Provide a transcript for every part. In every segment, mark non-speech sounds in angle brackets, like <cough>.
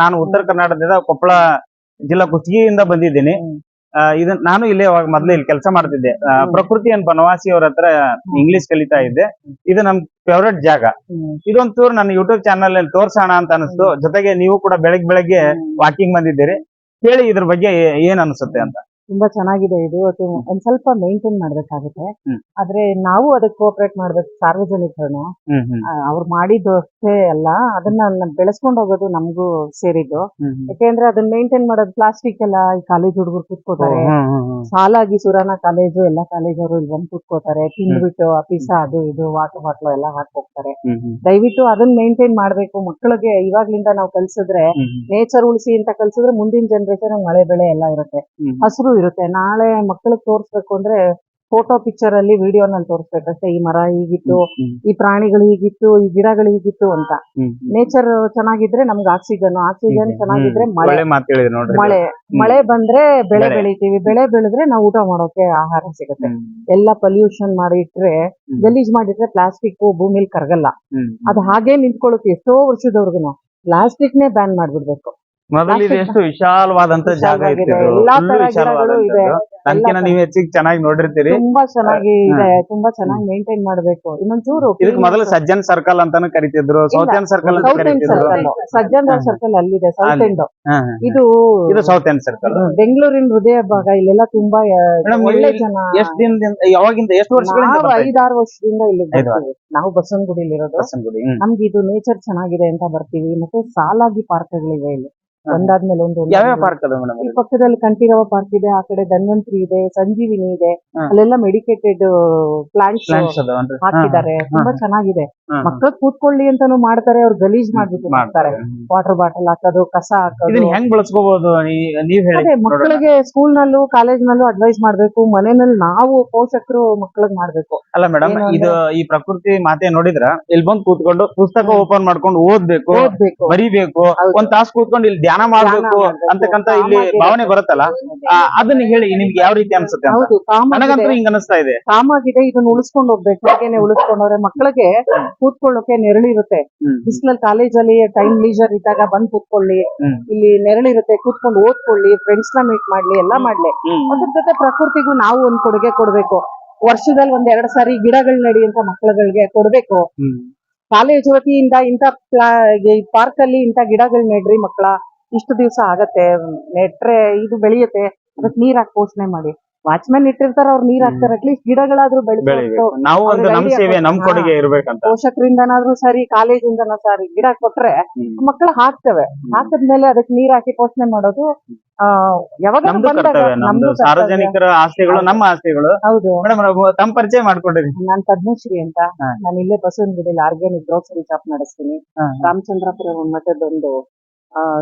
ನಾನು ಉತ್ತರ ಕರ್ನಾಟಕದಿಂದ ಕೊಪ್ಪಳ ಜಿಲ್ಲಾ ಕುಷ್ಟಗಿಯಿಂದ ಬಂದಿದ್ದೀನಿ. ಇದನ್ ನಾನು ಇಲ್ಲೇ ಅವಾಗ ಮೊದ್ಲು ಇಲ್ಲಿ ಕೆಲಸ ಮಾಡ್ತಿದ್ದೆ. ಪ್ರಕೃತಿ ಅನ್ ಬನವಾಸಿ ಅವ್ರ ಹತ್ರ ಇಂಗ್ಲಿಷ್ ಕಲಿತಾ ಇದ್ದೆ. ಇದು ನಮ್ ಫೇವ್ರೆಟ್ ಜಾಗ. ಇದೊಂದ್ ಚೂರು ನನ್ನ ಯೂಟ್ಯೂಬ್ ಚಾನಲ್ ಅಲ್ಲಿ ತೋರ್ಸೋಣ ಅಂತ ಅನಿಸ್ತು. ಜೊತೆಗೆ ನೀವು ಕೂಡ ಬೆಳಗ್ಗೆ ಬೆಳಗ್ಗೆ ವಾಕಿಂಗ್ ಬಂದಿದ್ದೀರಿ. ಕೇಳಿ ಇದ್ರ ಬಗ್ಗೆ ಏನ್ ಅನ್ಸುತ್ತೆ ಅಂತ. ತುಂಬಾ ಚೆನ್ನಾಗಿದೆ ಇದು. ಅದು ಒಂದ್ ಸ್ವಲ್ಪ ಮೇಂಟೈನ್ ಮಾಡ್ಬೇಕಾಗುತ್ತೆ. ಆದ್ರೆ ನಾವು ಅದಕ್ಕೆ ಕೋಆಪರೇಟ್ ಮಾಡ್ಬೇಕು ಸಾರ್ವಜನಿಕರು ಅವ್ರು ಮಾಡಿದ್ದು ಅಷ್ಟೇ ಅಲ್ಲ ಅದನ್ನ ಬೆಳೆಸ್ಕೊಂಡು ಹೋಗೋದು ನಮ್ಗೂ ಸೇರಿದ್ದು. ಯಾಕೆಂದ್ರೆ ಅದನ್ನ ಮೇಂಟೈನ್ ಮಾಡೋದು ಪ್ಲಾಸ್ಟಿಕ್ ಎಲ್ಲ ಈ ಕಾಲೇಜ್ ಹುಡುಗರು ಕೂತ್ಕೋತಾರೆ. ಸಾಲಾಗಿ ಸುರಾನ ಕಾಲೇಜು ಎಲ್ಲಾ ಕಾಲೇಜವರು ಇಲ್ಲಿ ಬಂದು ಕುತ್ಕೋತಾರೆ. ತಿಂದ್ಬಿಟ್ಟು ಪಿಸಾ ಅದು ಇದು ವಾಟರ್ ಬಾಟ್ಲು ಎಲ್ಲ ಹಾಕಿ ಹೋಗ್ತಾರೆ ಹ್ಮ್ ಹ್ಮ್. ದಯವಿಟ್ಟು ಅದನ್ನ ಮೇಂಟೈನ್ ಮಾಡ್ಬೇಕು. ಮಕ್ಕಳಿಗೆ ಇವಾಗ್ಲಿಂದ ನಾವು ಕಲ್ಸಿದ್ರೆ. ನೇಚರ್ ಉಳಿಸಿ ಅಂತ ಕಲ್ಸಿದ್ರೆ ಮುಂದಿನ ಜನರೇಷನ್ ಮಳೆ ಬೆಳೆ ಎಲ್ಲ ಇರುತ್ತೆ. ಹಸಿರು ಇರುತ್ತೆ. ನಾಳೆ ಮಕ್ಕಳಿಗೆ ತೋರಿಸ್ಬೇಕು ಅಂದ್ರೆ ಫೋಟೋ ಪಿಕ್ಚರ್ ಅಲ್ಲಿ ವಿಡಿಯೋನಲ್ಲಿ ತೋರಿಸ್ಬೇಕಷ್ಟೇ ಈ ಮರ ಹೀಗಿತ್ತು ಈ ಪ್ರಾಣಿಗಳು ಹೀಗಿತ್ತು ಈ ಗಿಡಗಳು ಹೀಗಿತ್ತು ಅಂತ. ನೇಚರ್ ಚೆನ್ನಾಗಿದ್ರೆ ನಮ್ಗೆ ಆಕ್ಸಿಜನ್ ಆಕ್ಸಿಜನ್ ಚೆನ್ನಾಗಿದ್ರೆ. ಮಳೆ. ಮಳೆ. ಮಳೆ ಬಂದ್ರೆ ಬೆಳೆ ಬೆಳೆ. ಬೆಳಿತೀವಿ. ಬೆಳೆ ಬೆಳೆದ್ರೆ ನಾವು ಊಟ ಮಾಡೋಕೆ ಆಹಾರ ಸಿಗುತ್ತೆ. ಎಲ್ಲ ಪೊಲ್ಯೂಷನ್ ಮಾಡಿ ಇಟ್ರೆ ಗಲೀಜ್ ಮಾಡಿಟ್ರೆ ಪ್ಲಾಸ್ಟಿಕ್ ಭೂಮಿಲಿ ಕರಗಲ್ಲ. ಅದು ಹಾಗೆ ನಿಂತ್ಕೊಳ್ಳುತ್ತೆ. ಎಷ್ಟೋ ವರ್ಷದವರೆಗೂ ಪ್ಲಾಸ್ಟಿಕ್ ನೇ ಬ್ಯಾನ್ ಮಾಡ್ಬಿಡ್ಬೇಕು. ಮೊದಲು ಇದು ಎಷ್ಟು ವಿಶಾಲವಾದಂತ ಜಾಗ ಇದೆ. ಇತ್ತು. ನನ್ಕಿನ್ನ ನೀವ್ ಹೆಚ್ಚಿಗೆ ಚೆನ್ನಾಗಿ ನೋಡಿರ್ತೀರಿ. ತುಂಬಾ ಚೆನ್ನಾಗಿ ಇದೆ. ತುಂಬಾ ಚೆನ್ನಾಗಿ ಮೇಂಟೈನ್ ಮಾಡ್ಬೇಕು. ಇನ್ನೊಂಚೂರು ಇದಕ್ಕೆ ಮೊದಲು ಸಜ್ಜನ್ ಸರ್ಕಲ್ ಅಂತಾನು ಕರಿತಿದ್ರು. ಸೌತ್ ಎಂಡ್ ಸರ್ಕಲ್ ಅಂತ ಕರಿತಿದ್ರು. ಸಜ್ಜನ್ ಸರ್ಕಲ್ ಅಲ್ಲಿದೆ ಸೌತ್ ಅಲ್ಲಿ. ಎಂಡ್. ಇದು ಇದು ಸೌತ್ ಎಂಡ್ ಸರ್ಕಲ್ ಬೆಂಗಳೂರಿನ ಹೃದಯ ಭಾಗ. ಇಲ್ಲೆಲ್ಲ ತುಂಬಾ ಒಳ್ಳೆ ಜನ. ಎಷ್ಟು ದಿನದಿಂದ ಯಾವಾಗಿಂದ ಎಷ್ಟು ವರ್ಷಗಳಿಂದ ಐದಾರು ವರ್ಷದಿಂದ ಇಲ್ಲಿ ನಾವು ಬಸವನಗುಡಿಲಿರೋದು ಬಸವನಗುಡಿ. ನಮ್ಗೆ ಇದು ನೇಚರ್ ಚೆನ್ನಾಗಿದೆ ಅಂತ ಬರ್ತೀವಿ. ಮತ್ತೆ ಸಾಲಾಗಿ ಪಾರ್ಕ್ಗಳಿವೆ ಇಲ್ಲಿ. ಒಂದಾದ್ಮೇಲೆ ಒಂದು ಯಾವ್ಯಾವ ಪಾರ್ಕ್ ಅದ ಮೇಡಮ್ ಈ ಪಕ್ಕದಲ್ಲಿ ಕಂಠೀರವ ಪಾರ್ಕ್ ಇದೆ ಆ ಕಡೆ ಧನ್ವಂತ್ರಿ ಇದೆ ಸಂಜೀವಿನಿ ಇದೆ. ಅಲ್ಲೆಲ್ಲ ಮೆಡಿಕೇಟೆಡ್ ಪ್ಲಾಂಟ್ಸ್ ಹಾಕಿದ್ದಾರೆ. ತುಂಬಾ ಚೆನ್ನಾಗಿದೆ. ಮಕ್ಕಳು ಕೂತ್ಕೊಳ್ಳಿ ಅಂತಾನು ಮಾಡ್ತಾರೆ ಅವ್ರು ಗಲೀಜ್ ಮಾಡ್ಬಿಟ್ಟು ಮಾಡ್ತಾರೆ. ವಾಟರ್ ಬಾಟಲ್ ಹಾಕೋದು ಕಸ ಹಾಕೋದು. ಇದನ್ನ ಹೆಂಗ್ ಬಳಸ್ಕೋಬಹುದು ನೀವ್ ಹೇಳಿ. ಅದೇ ಮಕ್ಕಳಿಗೆ ಸ್ಕೂಲ್ ನಲ್ಲೂ ಕಾಲೇಜ್ ನಲ್ಲೂ ಅಡ್ವೈಸ್ ಮಾಡ್ಬೇಕು. ಮನೆಯಲ್ಲಿ ನಾವು ಪೋಷಕರು ಮಕ್ಕಳಿಗೆ ಮಾಡ್ಬೇಕು. ಅಲ್ಲ ಮೇಡಮ್ ಇದು ಈ ಪ್ರಕೃತಿ ಮಾತೆ ನೋಡಿದ್ರ? ಇಲ್ಲಿ ಬಂದ್ ಕೂತ್ಕೊಂಡು ಪುಸ್ತಕ ಓಪನ್ ಮಾಡ್ಕೊಂಡು ಓದ್ಬೇಕು ಬರೀಬೇಕು. ಒಂದ್ ತಾಸು ಕೂತ್ಕೊಂಡು ಇಲ್ಲಿ ಧ್ಯಾನ ಮಾಡ್ಬೇಕು. ಅಂತಕ್ಕಂತ ಇಲ್ಲಿ ಭಾವನೆ ಬರುತ್ತಲ್ಲ? ಅದನ್ನ ಹೇಳಿ ನಿಮ್ಗೆ ಯಾವ ರೀತಿ ಅನ್ಸುತ್ತೆ ನನಗಂತೂ ಹಿಂಗ ಅನಿಸ್ತಾ ಇದೆ. ಕಾಮಾಗಿದೆ ಇದನ್ನ ಉಳಿಸ್ಕೊಂಡು ಹೋಗ್ಬೇಕು ಹಾಗೇನೆ ಉಳಿಸ್ಕೊಂಡವ್ರೆ ಮಕ್ಕಳಿಗೆ ಕೂತ್ಕೊಳ್ಳೋಕೆ ನೆರಳಿರುತ್ತೆ. ಬಿಸಿಲಲ್ಲಿ ಕಾಲೇಜಲ್ಲಿ ಟೈಮ್ ಲೀಜರ್ ಇದ್ದಾಗ ಬಂದ್ ಕೂತ್ಕೊಳ್ಳಿ. ಇಲ್ಲಿ ನೆರಳಿರುತ್ತೆ ಕೂತ್ಕೊಂಡು ಓದ್ಕೊಳ್ಳಿ ಫ್ರೆಂಡ್ಸ್ನ ಮೀಟ್ ಮಾಡ್ಲಿ ಎಲ್ಲಾ ಮಾಡ್ಲಿ. ಅದ್ರ ಜೊತೆ ಪ್ರಕೃತಿಗೂ ನಾವು ಒಂದ್ ಕೊಡುಗೆ ಕೊಡ್ಬೇಕು. ವರ್ಷದಲ್ಲಿ ಒಂದ್ ಎರಡ್ ಸಾರಿ ಗಿಡಗಳ್ ನಡಿ ಅಂತ ಮಕ್ಕಳುಗಳಿಗೆ ಕೊಡ್ಬೇಕು. ಕಾಲೇಜು ಕಾಲೇಜ್ ವತಿಯಿಂದ ಇಂತ ಪಾರ್ಕ್ ಅಲ್ಲಿ ಇಂತ ಗಿಡಗಳ್ ನೆಡ್ರಿ ಮಕ್ಕಳ. ಇಷ್ಟು ದಿವಸ ಆಗತ್ತೆ ನೆಟ್ರೆ ಇದು ಬೆಳೆಯುತ್ತೆ ಅದಕ್ಕೆ ನೀರ್ ಹಾಕಿ ಪೋಷಣೆ ಮಾಡಿ. ವಾಚ್ಮ್ಯಾನ್ ಇಟ್ಟಿರ್ತಾರ ಅವ್ರು ನೀರ್ ಹಾಕ್ತಾರೆ ಅಟ್ಲೀಸ್ಟ್ ಗಿಡಗಳಾದ್ರೂ ಬೆಳೆಸೋ ಬೆಳಿಬೇಕು. ನಾವು ಒಂದು ನಮ್ ಸೇವೆ ನಮ್ ಕೊಟ್ಟು- ಕೊಡುಗೆ ಇರ್ಬೇಕಂತ. ಪೋಷಕರಿಂದನಾದ್ರೂ ಸರಿ ಕಾಲೇಜಿಂದನೂ ಸರಿ ಗಿಡ ಕೊಟ್ರೆ. ಮಕ್ಕಳು ಹಾಕ್ತವೆ. ಹಾಕದ್ಮೇಲೆ ಅದಕ್ಕೆ ನೀರ್ ಹಾಕಿ ಪೋಷಣೆ ಮಾಡೋದು ಯಾವಾಗ ನಮ್ದು. ಸಾರ್ವಜನಿಕರ ಆಸ್ತಿಗಳು ನಮ್ಮ ಆಸ್ತಿಗಳು. ಹೌದು. ಮೇಡಮ್ ತಮ್ಮ ಪರಿಚಯ ಮಾಡ್ಕೊಡ್ರಿ ನಾನ್ ಪದ್ಮಶ್ರೀ ಅಂತ. ನಾನು ಇಲ್ಲೇ ಗುಡಿಲಿ ಆರ್ಗ್ಯಾನಿಕ್ ಗ್ರೋಸರಿ ಶಾಪ್ ನಡೆಸ್ತೀನಿ. ರಾಮಚಂದ್ರಪುರ ಮಠದೊಂದು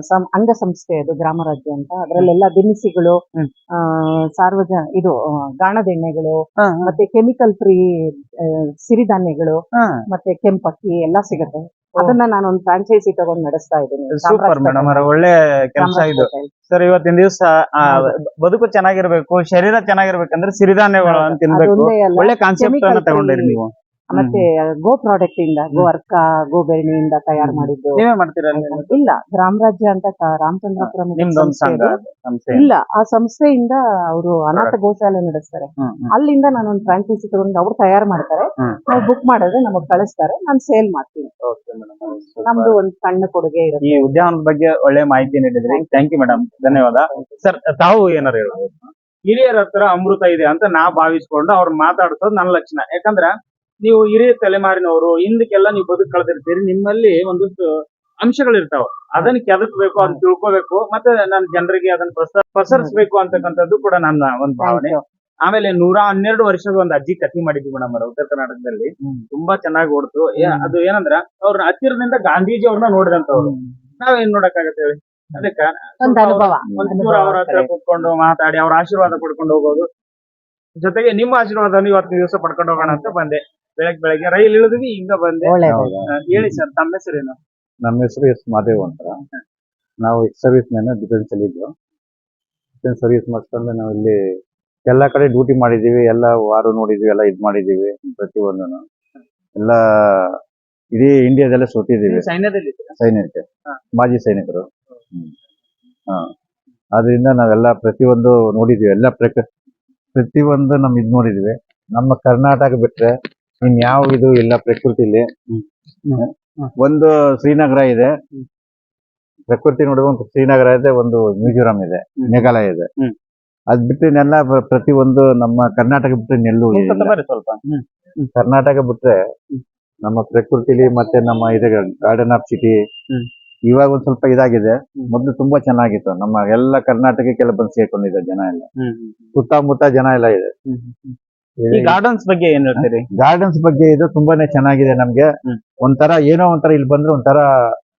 ಸಂ- ಅಂಗಸಂಸ್ಥೆ ಅದು ಗ್ರಾಮರಾಜ್ಯ ಅಂತ. ಅದರಲ್ಲೆಲ್ಲ ದಿನಸಿಗಳು. ಆ, ಸಾರ್ವಜನ ಇದು ಗಾಣದೆಣ್ಣೆಗಳು ಮತ್ತೆ ಕೆಮಿಕಲ್ ಫ್ರೀ ಸಿರಿಧಾನ್ಯಗಳು ಮತ್ತೆ ಕೆಂಪಕ್ಕಿ ಎಲ್ಲ ಸಿಗುತ್ತೆ. ಅದನ್ನ ನಾನು ಒಂದು ಫ್ರಾಂಚೈಸಿ ತಗೊಂಡ್ ನಡೆಸ್ತಾ ಇದ್ದೀನಿ. ಸೂಪರ್ ಮೇಡಮ್ ಒಳ್ಳೆ ಕೆಲಸ ಇದು. ಸರ್ ಇವತ್ತಿನ ದಿವಸ ಬದುಕು ಚೆನ್ನಾಗಿರ್ಬೇಕು ಶರೀರ ಚೆನ್ನಾಗಿರ್ಬೇಕಂದ್ರೆ ಸಿರಿಧಾನ್ಯಗಳು ತಿನ್ಬೇಕು. ಒಳ್ಳೆ ಕಾನ್ಸೆಪ್ಟ್ ಅನ್ನ ತಗೊಂಡಿರಿ ನೀವು. ಮತ್ತೆ ಗೋ ಪ್ರಾಡಕ್ಟ್ ಇಂದ ಗೋ ಅರ್ಕ ಗೋ ಬೆರಣಿಯಿಂದ ತಯಾರು ಮಾಡಿದ್ದು. ನೀವೇ ಮಾಡ್ತೀರಾ? ಇಲ್ಲ ಗ್ರಾಮರಾಜ್ಯ ಅಂತ ಕ- ರಾಮಚಂದ್ರಪುರ ಮಠದ ನಿಮ್ದೊಂದು ಸಂಸ್ಥೆ ಸಂಘ ಇದೆ. ಸಂಸ್ಥೆ. ಇಲ್ಲ ಆ ಸಂಸ್ಥೆಯಿಂದ ಅವರು ಅನಾಥ ಗೋಶಾಲೆ ನಡೆಸ್ತಾರೆ. ಹ್ಮ್, ಹ್ಮ್. ಅಲ್ಲಿಂದ ನಾನು ಒಂದು ಫ್ರಾಂಚೈಸಿ ತಗೊಂಡು ಅವ್ರು ತಯಾರು ಮಾಡ್ತಾರೆ. ಹ್ಮ್. ನಾವು ಬುಕ್ ಮಾಡಿದ್ರೆ ನಮಗ್ ಕಳಿಸ್ತಾರೆ. ನಾನು ಸೇಲ್ ಮಾಡ್ತೀನಿ. Okay, madam. Super. ನಮ್ದು ಒಂದು ಸಣ್ಣ ಕೊಡುಗೆ ಇರುತ್ತೆ. ಈ ಉದ್ಯಾನದ ಬಗ್ಗೆ ಒಳ್ಳೆ ಮಾಹಿತಿ ನೀಡಿದ್ರಿ. ಥ್ಯಾಂಕ್ ಯು ಮೇಡಮ್ ಧನ್ಯವಾದ. ಸರ್ ತಾವು ಏನಾರು ಹೇಳ ಹಿರಿಯರ ಹತ್ರ ಅಮೃತ ಇದೆ ಅಂತ ನಾ ಭಾವಿಸ್ಕೊಂಡು ಅವ್ರು ಮಾತಾಡ್ಸೋದು ನನ್ನ ಲಕ್ಷಣ. ಯಾಕಂದ್ರ ನೀವು ಹಿರಿಯ ತಲೆಮಾರಿನವರು ಹಿಂದಕ್ಕೆಲ್ಲ ನೀವು ಬದುಕು ಕಳೆದಿರ್ತೀರಿ ನಿಮ್ಮಲ್ಲಿ ಒಂದಷ್ಟು ಅಂಶಗಳಿರ್ತಾವ. ಅದನ್ನ ಕೆದಕ್ಬೇಕು ಅದನ್ನ ತಿಳ್ಕೋಬೇಕು ಮತ್ತೆ ನನ್ನ ಜನರಿಗೆ ಅದನ್ನ ಪ್ರಸ- ಪಸರಿಸ್ಬೇಕು ಅಂತಕ್ಕಂಥದ್ದು ಕೂಡ ನನ್ನ ಒಂದು ಭಾವನೆ. ಆಮೇಲೆ ನೂರ ಹನ್ನೆರಡು ವರ್ಷದ ಒಂದು ಅಜ್ಜಿ ಕಥೆ ಮಾಡಿದ್ವಿ ಮೇಡಮ್ ಉತ್ತರ ಕರ್ನಾಟಕದಲ್ಲಿ. ತುಂಬಾ ಚೆನ್ನಾಗಿ ಓಡ್ತು. ಅದು ಏನಂದ್ರ ಅವ್ರ ಹತ್ತಿರದಿಂದ ಗಾಂಧೀಜಿ ಅವ್ರನ್ನ ನೋಡಿದಂತವ್ರು. ನಾವೇನ್ ನೋಡಕ್ಕಾಗತ್ತೆ ಹೇಳಿ? ಅದಕ್ಕ ಒಂಚೂರು ಅವ್ರ ಹತ್ರ ಕೂತ್ಕೊಂಡು ಮಾತಾಡಿ ಅವ್ರ ಆಶೀರ್ವಾದ ಪಡ್ಕೊಂಡು ಹೋಗೋದು. ಜೊತೆಗೆ ನಿಮ್ಮ ಆಶೀರ್ವಾದವನ್ನು ಇವತ್ತಿನ ದಿವಸ ಪಡ್ಕೊಂಡು ಹೋಗೋಣ ಅಂತ ಬಂದೆ. ಬೆಳಗ್ಗೆ ಬೆಳಗ್ಗೆ ರೈಲ್ ಇಳಿದ್ವಿ ಹಿಂಗ ಬಂದೆ. ಒಳ್ಳೇದು ಹೇಳಿ ಸರ್ ತಮ್ಮ ಹೆಸರೇನು? ನಮ್ಮ ಹೆಸರು ಎಸ್ ಮಾದೇವ್ ಅಂತ ನಾವು ಸರ್ವಿಸ್ ಮ್ಯಾನ್ ಡಿಫೆನ್ಸ್ ಅಲ್ಲಿ ಇದ್ವು. ಡಿಫೆನ್ಸ್ ಸರ್ವಿಸ್ ಮಾಡ್ಕೊಂಡು ನಾವು ಇಲ್ಲಿ ಎಲ್ಲಾ ಕಡೆ ಡ್ಯೂಟಿ ಮಾಡಿದೀವಿ ಎಲ್ಲ ವಾರು ನೋಡಿದೀವಿ ಎಲ್ಲ ಇದ್ ಮಾಡಿದೀವಿ ಪ್ರತಿಯೊಂದನ್ನು. ಎಲ್ಲ ಇಡೀ ಇಂಡಿಯಾದಲ್ಲೇ ಸುತ್ತಿದೀವಿ ನೀವು ಸೈನ್ಯದಲ್ಲಿ ಇದ್ದೀರಾ? ಹಾ. ಮಾಜಿ ಸೈನಿಕರು. ಆದ್ರಿಂದ ನಾವೆಲ್ಲ ಪ್ರತಿಯೊಂದು ನೋಡಿದೀವಿ. ಎಲ್ಲ ಪ್ರಕ ಪ್ರತಿಯೊಂದು ನಮ್ ಇದ್ ನೋಡಿದೀವಿ. ನಮ್ಮ ಕರ್ನಾಟಕ ಬಿಟ್ರೆ ಇನ್ ಯಾವ ಇದು ಇಲ್ಲ ಪ್ರಕೃತಿಲಿ. ಒಂದು ಶ್ರೀನಗರ ಇದೆ. ಪ್ರಕೃತಿ ನೋಡುವ ಒಂದು ಶ್ರೀನಗರ ಇದೆ ಒಂದು ಮಿಜೋರಾಂ ಇದೆ. ಮೇಘಾಲಯ ಇದೆ. ಅದ್ ಬಿಟ್ಟು ನೆಲ್ಲ ಪ್ರತಿ ಒಂದು ನಮ್ಮ ಕರ್ನಾಟಕ ಬಿಟ್ಟರೆ ನೆಲ್ಲು ಸ್ವಲ್ಪ ಕರ್ನಾಟಕ ಬಿಟ್ರೆ ನಮ್ಮ ಪ್ರಕೃತಿಲಿ ಮತ್ತೆ ನಮ್ಮ ಇದೆ ಗಾರ್ಡನ್ ಆಫ್ ಸಿಟಿ ಇವಾಗ ಒಂದ್ ಸ್ವಲ್ಪ ಇದಾಗಿದೆ. ಮೊದಲು ತುಂಬಾ ಚೆನ್ನಾಗಿತ್ತು. ನಮ್ಮ ಎಲ್ಲ ಕರ್ನಾಟಕಕ್ಕೆಲ್ಲ ಬಂದು ಸೇರ್ಕೊಂಡಿದೆ ಜನ ಎಲ್ಲ. ಸುತ್ತಮುತ್ತ ಜನ ಎಲ್ಲ ಇದೆ. ಈ ಗಾರ್ಡನ್ಸ್ ಬಗ್ಗೆ ಏನ್ ಹೇಳ್ತೀರಿ? ಗಾರ್ಡನ್ಸ್ ಬಗ್ಗೆ ಇದು ತುಂಬಾನೇ ಚೆನ್ನಾಗಿದೆ ನಮ್ಗೆ. ಒಂಥರ ಏನೋ ಒಂಥರ ಇಲ್ಲಿ ಬಂದ್ರೆ ಒಂಥರ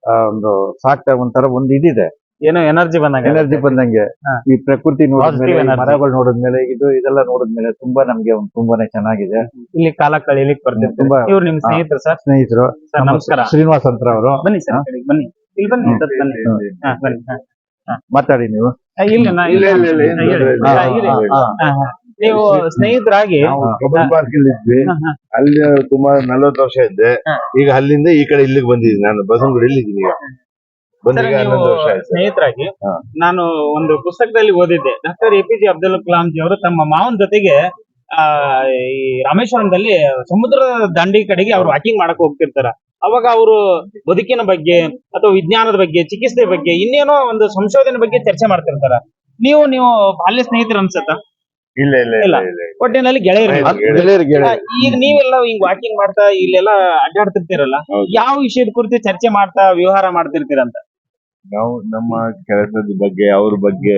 ಆ, ಒಂದು ಸಾಕ್ತಾ ಒಂಥರ ಒಂದು ಇದಿದೆ. ಏನೋ ಎನರ್ಜಿ ಬಂದಂಗೆ ಎನರ್ಜಿ ಬಂದಂಗೆ. ಈ ಪ್ರಕೃತಿ ನೋಡಿದ್ಮೇಲೆ. ಮರಗಳು ನೋಡಿದ್ಮೇಲೆ ಇದು ಇದೆಲ್ಲ ನೋಡಿದ್ಮೇಲೆ ತುಂಬಾ ನಮ್ಗೆ ಒಂದು ತುಂಬಾನೇ ಚೆನ್ನಾಗಿದೆ. ಇಲ್ಲಿ ಕಾಲ ಕಳೀಲಿಕ್ ಬರ್ತೀವಿ ತುಂಬಾ ಇವ್ರು ನಿಮ್ ಸ್ನೇಹಿತರು ಸರ್? ಸ್ನೇಹಿತರು. ಸರ್ ನಮಸ್ಕಾರ. ಶ್ರೀನಿವಾಸ್ ಅಂತ ಅವರು. ಬನ್ನಿ ಸರ್ ಬನ್ನಿ. ಇಲ್ಲಿ ಬನ್ನಿ ಸರ್, ಬನ್ನಿ. ಹಾ, ಬನ್ನಿ. ಹಾ. ಮಾತಾಡಿ ನೀವು. ಇಲ್ಲ ಇಲ್ಲ ನೀವು ಸ್ನೇಹಿತರಾಗಿ ಕಬ್ಬನ್ ಪಾರ್ಕ್ ಅಲ್ಲಿ ಇದ್ವಿ. ಅಲ್ಲಿ ಸುಮಾರು ನಲ್ವತ್ತು ವರ್ಷ ಇದ್ದೆ. ಈಗ ಅಲ್ಲಿಂದ ಈ ಕಡೆ ಇಲ್ಲಿಗೆ ಬಂದಿದ್ದೀನಿ ನಾನು. ಬಸವನಗುಡಿಯಲ್ಲಿ ಇದ್ದೀನಿ ಈಗ. ಬಂದು ಸರ್, ನೀವು ಹನ್ನೊಂದು ವರ್ಷ ಆಯ್ತು. ಸ್ನೇಹಿತರಾಗಿ ಹಾ. ನಾನು ಒಂದು ಪುಸ್ತಕದಲ್ಲಿ ಓದಿದ್ದೆ. Doctor A P J Abdul Kalam ji ಅವರು ತಮ್ಮ ಮಾವನ ಜೊತೆಗೆ ಆ ಈ ರಾಮೇಶ್ವರಂದಲ್ಲಿ ಸಮುದ್ರದ ದಂಡಿ ಕಡೆಗೆ ಅವ್ರು ವಾಕಿಂಗ್ ಮಾಡಕ್ ಹೋಗ್ತಿರ್ತಾರ. ಅವಾಗ ಅವರು ಬದುಕಿನ ಬಗ್ಗೆ ಅಥವಾ ವಿಜ್ಞಾನದ ಬಗ್ಗೆ ಚಿಕಿತ್ಸೆ ಬಗ್ಗೆ ಇನ್ನೇನೋ ಒಂದು ಸಂಶೋಧನೆ ಬಗ್ಗೆ ಚರ್ಚೆ ಮಾಡ್ತಿರ್ತಾರ. ನೀವು ನೀವು ಬಾಲ್ಯ ಸ್ನೇಹಿತರು ಅನ್ಸತ್ತ? ಇಲ್ಲ ಇಲ್ಲ ಇಲ್ಲ. ಒಟ್ಟಿನಲ್ಲಿ ಗೆಳೆಯರು ಈಗ ನೀವೆಲ್ಲ ಹಿಂಗ್ ವಾಕಿಂಗ್ ಮಾಡ್ತಾ ಇಲ್ಲೆಲ್ಲ ಅಡ್ಡಾಡ್ತಿರ್ತೀರಲ್ಲ. ಯಾವ ವಿಷಯದ ಕುರಿತು ಚರ್ಚೆ ಮಾಡ್ತಾ ವ್ಯವಹಾರ ಮಾಡ್ತಿರ್ತೀರಂತ? ನಾವು ನಮ್ಮ ಕೆಲಸದ ಬಗ್ಗೆ ಅವ್ರ ಬಗ್ಗೆ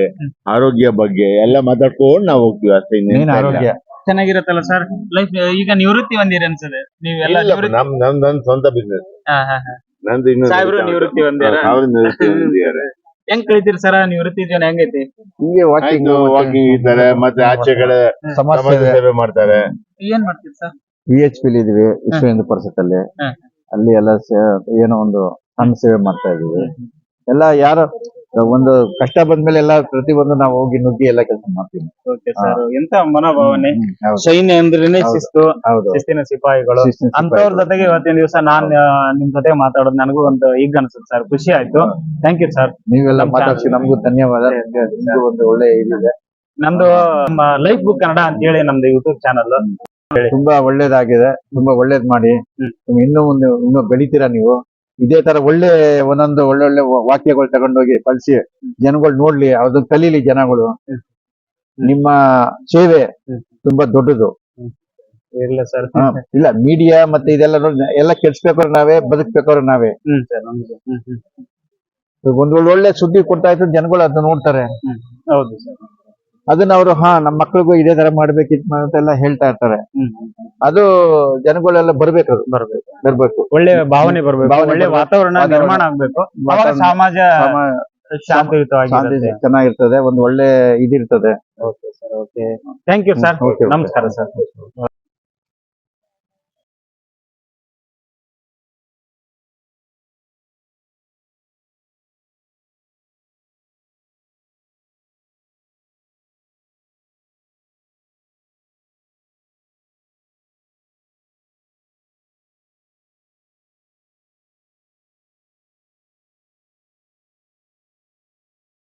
ಆರೋಗ್ಯ ಬಗ್ಗೆ ಎಲ್ಲ ಮಾತಾಡ್ಕೊಂಡು ನಾವು ಹೋಗ್ತೀವಿ ಅಷ್ಟೇ. ಆರೋಗ್ಯ. ಚೆನ್ನಾಗಿರತ್ತಲ್ಲ ಸರ್ ಲೈಫ್ ಈಗ ನಿವೃತ್ತಿ ಬಂದಿರ ಅನ್ಸದೆ ನೀವೆಲ್ಲ ನಮ್ ನಮ್ ನನ್ ಸ್ವಂತ ಬಿಸ್ನೆಸ್. ನಂದು ಇನ್ನು ಸಾಹೇಬ್ರು ನಿವೃತ್ತಿ? ಸಾವಿರ ನಿವೃತ್ತಿ <laughs> ಹೆಂಗ್ ಕಳಿತೀರಿ ಸರ್ ನಿವೃತ್ತಿ ಜೀವನ ಹೆಂಗೈತಿ? ಹಿಂಗೆ ವಾಕಿಂಗ್ ವಾಕಿಂಗ್ ಇದ್ದಾರೆ ಮತ್ತೆ ಆಚೆ ಕಡೆ ಸಮಾಜ ಸೇವೆ ಮಾಡ್ತಾರೆ. ಏನ್ ಮಾಡ್ತೀರಿ ಸರ್? ವಿ ಎಚ್ ಪಿ ಇದೀವಿ ವಿಶ್ವ ಹಿಂದೂ ಪರಿಷತ್ ಅಲ್ಲಿ ಅಲ್ಲಿ ಎಲ್ಲ ಸೇ- ಏನೋ ಒಂದು ಸಣ್ಣ ಸೇವೆ ಮಾಡ್ತಾ ಇದೀವಿ ಎಲ್ಲ ಯಾರು ಒಂದು ಕಷ್ಟ ಬಂದ್ಮೇಲೆ ಎಲ್ಲ ಒಂದು ನಾವು ಹೋಗಿ ನುಗ್ಗಿ ಎಲ್ಲ ಕೆಲಸ ಮಾಡ್ತೀವಿ. ಓಕೆ ಸರ್ ಎಂತ ಮನೋಭಾವನೆ? ಹೌದು. ಸೈನ್ಯ ಅಂದ್ರೇನೆ. ಶಿಸ್ತು ಹೌದು. ಶಿಸ್ತಿನ ಸಿಪಾಯಿಗಳು. ಶಿಸ್ತಿನ ಅಂತವ್ರ ಜೊತೆಗೆ ಇವತ್ತಿನ ದಿವಸ ನಾನ್ ಆ, ನಿಮ್ ಜೊತೆ ಮಾತಾಡೋದು ನನಗೂ ಒಂದು ಈಗ ಅನ್ಸುತ್ತೆ ಸರ್ ಖುಷಿ ಆಯ್ತು. ಥ್ಯಾಂಕ್ ಯು ಸರ್ ನೀವೆಲ್ಲ ಮಾತಾಡ್ಸಿ ನಮಗೂ ಧನ್ಯವಾದ. ನಿಮ್ಗೂ ಒಂದು ಒಳ್ಳೆ ಇದಿದೆ. ನಮ್ದು ನಮ್ಮ ಲೈಫ್ ಬುಕ್ ಕನ್ನಡ ಅಂತ ಹೇಳಿ ನಮ್ದು ಯೂಟ್ಯೂಬ್ ಚಾನಲ್ ತುಂಬಾ ಒಳ್ಳೇದಾಗಿದೆ. ತುಂಬಾ ಒಳ್ಳೇದ್ ಮಾಡಿ. ಹ್ಮ್. ಇನ್ನೂ ಒಂದು ಇನ್ನೂ ಬೆಳಿತೀರಾ ನೀವು? ಇದೇ ತರ ಒಳ್ಳೆ ಒಂದೊಂದು ಒಳ್ಳೊಳ್ಳೆ ವಾಕ್ಯಗಳು ತಗೊಂಡೋಗಿ ಕಳ್ಸಿ ಜನಗಳು ನೋಡ್ಲಿ ಅದನ್ನ ಕಲೀಲಿ ಜನಗಳು. ನಿಮ್ಮ ಸೇವೆ ತುಂಬಾ ದೊಡ್ಡದು. ಇಲ್ಲ ಸರ್. ಇಲ್ಲ ಮೀಡಿಯಾ ಮತ್ತೆ ಇದೆಲ್ಲ ಎಲ್ಲ ಕೆಡ್ಸ್ಬೇಕಾದ್ರೆ ನಾವೇ ಬದುಕ್ಬೇಕಾದ್ರೆ ನಾವೇ. ಒಂದ್ ಒಳ್ಳೆ ಸುದ್ದಿ ಕೊಡ್ತಾ ಇದ್ರು ಜನಗಳು ಅದನ್ನ ನೋಡ್ತಾರೆ. ಹೌದು ಸರ್. ಅದನ್ನ ಅವರು ಹಾ ನಮ್ಮ ಮಕ್ಳಿಗೂ ಇದೇ ತರ ಮಾಡ್ಬೇಕಿತ್ತು ಅಂತೆಲ್ಲ ಹೇಳ್ತಾ ಇರ್ತಾರೆ. ಅದು ಜನಗಳೆಲ್ಲ ಬರ್ಬೇಕು ಅದು. ಬರ್ಬೇಕು. ಬರ್ಬೇಕು. ಒಳ್ಳೆ ಭಾವನೆ ಬರ್ಬೇಕು. ಒಳ್ಳೆ ವಾತಾವರಣ. ನಿರ್ಮಾಣ ಆಗ್ಬೇಕು. ಸಮಾಜ ಸಮ- ಶಾಂತಿ ಶಾಂತಿಯುತವಾಗಿರುತ್ತೆ ಚೆನ್ನಾಗಿರ್ತದೆ. ಒಂದು ಒಳ್ಳೆ ಇದಿರ್ತದೆ. Okay sir okay thank you sir. ನಮಸ್ಕಾರ ಸರ್